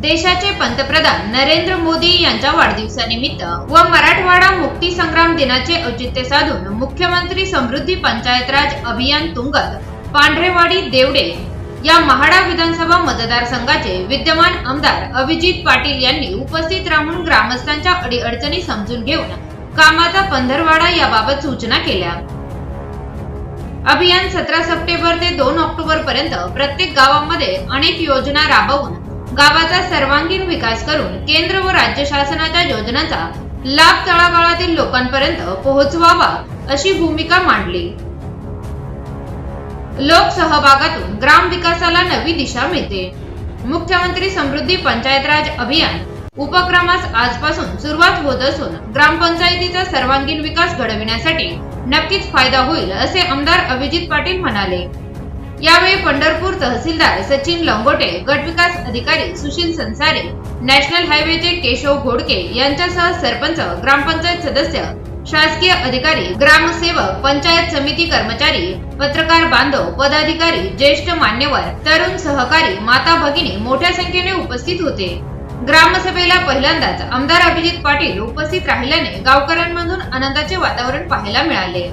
देशाचे पंतप्रधान नरेंद्र मोदी यांच्या वाढदिवसानिमित्त व मराठवाडा मुक्ती संग्राम दिनाचे औचित्य साधून मुख्यमंत्री समृद्धी पंचायत राज अभियान तुंगत पांढरेवाडी देवडे या महाडा विधानसभा मतदारसंघाचे विद्यमान आमदार अभिजित पाटील यांनी उपस्थित राहून ग्रामस्थांच्या अडीअडचणी समजून घेऊन कामाचा पंधरवाडा याबाबत सूचना केल्या. अभियान सतरा सप्टेंबर ते दोन ऑक्टोबर पर्यंत प्रत्येक गावामध्ये अनेक योजना राबवून गावाचा सर्वांगीण विकास करून केंद्र व राज्य शासनाच्या योजनांचा लाभ तळागाळातील लोकांपर्यंत पोहोचवावा अशी भूमिका मांडली. लोकसहभागातून ग्राम विकासाला नवी दिशा मिळते. मुख्यमंत्री समृद्धी पंचायत राज अभियान उपक्रमास आजपासून सुरुवात होत असून ग्रामपंचायतीचा सर्वांगीण विकास घडविण्यासाठी नक्कीच फायदा होईल असे आमदार अभिजित पाटील म्हणाले. यावेळी पंढरपूर तहसीलदार सचिन लंगोटे गटविकास अधिकारी सुशील संसारे नॅशनल हायवेचे केशव घोडके यांच्यासह सरपंच ग्रामपंचायत सदस्य शासकीय अधिकारी ग्रामसेवक पंचायत समिती कर्मचारी पत्रकार बांधव पदाधिकारी ज्येष्ठ मान्यवर तरुण सहकारी माता भगिनी मोठ्या संख्येने उपस्थित होते. ग्रामसभेला पहिल्यांदाच आमदार अभिजित पाटील उपस्थित राहिल्याने गावकऱ्यांमधून आनंदाचे वातावरण पाहायला मिळाले.